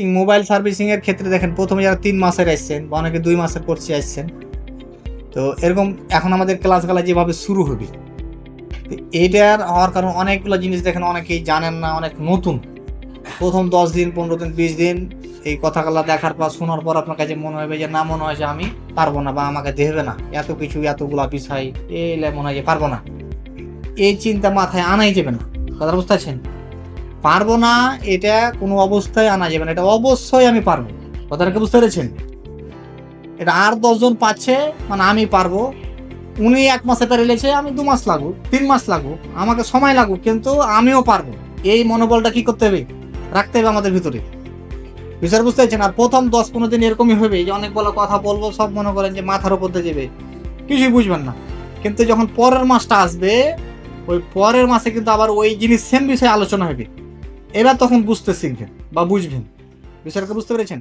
Mobile servicing এর ক্ষেত্রে দেখেন, প্রথমে যারা তিন মাসের আসছেন বা অনেকে দুই মাসের কোর্সে আসছেন, তো এরকম এখন আমাদের ক্লাসগুলো যেভাবে শুরু হবে, তো এইটার হওয়ার কারণ অনেকগুলো জিনিস দেখেন অনেকেই জানেন না, অনেক নতুন। প্রথম দশ দিন, পনেরো দিন, বিশ দিন এই কথাগুলো দেখার পর, শোনার পর আপনার কাছে মনে হবে যে, না, মনে হয় যে আমি পারব না বা আমাকে দেবে না। এত কিছু, এতগুলা বিষয় এলে মনে হয় যে পারব না। এই চিন্তা মাথায় আনাই যাবে না। কথা বুঝতে পারছেন? পারব না, এটা কোনো অবস্থায় আনা যাবে না, এটা অবশ্যই আমি পারব। কথাটাকে বুঝতে পেরেছেন? এটা আর দশজন পাচ্ছে মানে আমি পারব। উনি এক মাসে পেরেছে আমি দু মাস লাগুক তিন মাস লাগুক আমাকে সময় লাগুক কিন্তু আমিও পারব। এই মনোবলটা কি করতে হবে? রাখতে হবে আমাদের ভিতরে। বিষয় বুঝতে পারছেন? আর প্রথম দশ পনেরো দিন এরকমই হবে যে অনেক বড় কথা বলব, সব মনে করেন যে মাথার উপর দিয়ে যাবে। কিছুই বুঝবেন না। কিন্তু যখন পরের মাসটা আসবে, ওই পরের মাসে কিন্তু আবার ওই জিনিস সেম বিষয়ে আলোচনা হবে। এবার তখন বুঝতে শিখবেন বা বুঝবেন। বিষয়টাকে বুঝতে পেরেছেন?